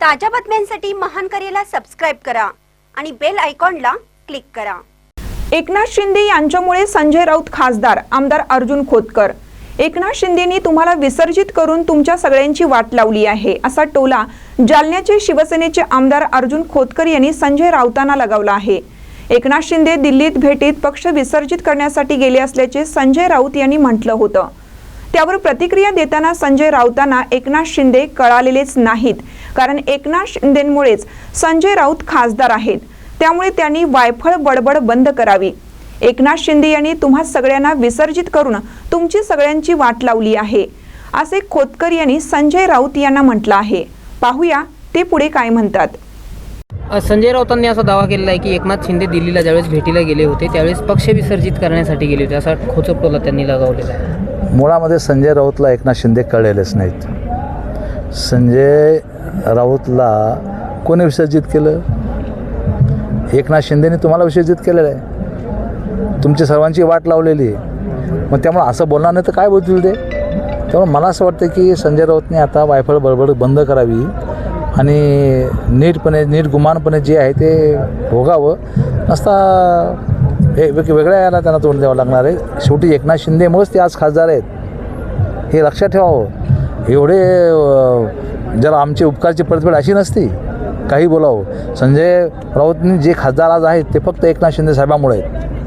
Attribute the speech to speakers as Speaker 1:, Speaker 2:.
Speaker 1: ताज्या बातम्यांसाठी महान करेला सबस्क्राईब करा आणि बेल आयकॉनला क्लिक करा.
Speaker 2: एकनाथ शिंदे यांच्यामुळे संजय राऊत खासदार आमदार अर्जुन खोतकर. एकनाथ शिंदेनी तुम्हाला विसर्जित करून तुमच्या सगळ्यांची वाट लावली आहे असा टोला जालन्याचे शिवसेनेचे आमदार अर्जुन खोतकर यांनी संजय राऊतांना लगावला आहे. एकनाथ शिंदे दिल्लीत भेटीत पक्ष विसर्जित करण्यासाठी गेले असल्याचे संजय राऊत यांनी म्हटलं होतं. त्यावर प्रतिक्रिया देताना संजय राऊतांना एकनाथ शिंदे कळालेलेच नाहीत. कारण एकनाथ शिंदेमुळेच संजय राऊत खासदार आहेत. त्यामुळे त्यांनी वायफळ बडबड बंद करावी. एकनाथ शिंदे यांनी तुम्हा सगळ्यांना विसर्जित करून तुमची सगळ्यांची वाट लावली आहे असे खोतकर यांनी संजय राऊत यांना म्हटलं आहे. पाहूया ते पुढे काय म्हणतात.
Speaker 3: संजय राऊतांनी असा दावा केलेला आहे की एकनाथ शिंदे दिल्लीला ज्यावेळेस भेटीला गेले होते त्यावेळेस पक्ष विसर्जित करण्यासाठी गेले होते असा खोचक टोला त्यांनी लगावलेला आहे.
Speaker 4: मुळामध्ये संजय राऊतला एकनाथ शिंदे कळलेलेच नाहीत. संजय राऊतला कोणी विसर्जित केलं? एकनाथ शिंदेने तुम्हाला विसर्जित केलेलं आहे. तुमची सर्वांची वाट लावलेली आहे. मग त्यामुळे असं बोलणार नाही तर काय बोलतील ते? त्यामुळे मला असं वाटतं की संजय राऊतने आता वायफळ बडबड बंद करावी आणि नीटपणे नीट गुमानपणे जे आहे ते भोगावं. नसता हे वेग- वेगळ्या याला त्यांना तोंड द्यावं लागणार आहे. शेवटी एकनाथ शिंदेमुळेच ते आज खासदार आहेत. हे लक्षात ठेवावं. एवढे जरा ज्याला आमचे उपकारची परतफेड अशी नसती. काही बोलावं. संजय राऊतनी जे खासदार आज आहेत ते फक्त एकनाथ शिंदे साहेबांमुळे आहेत.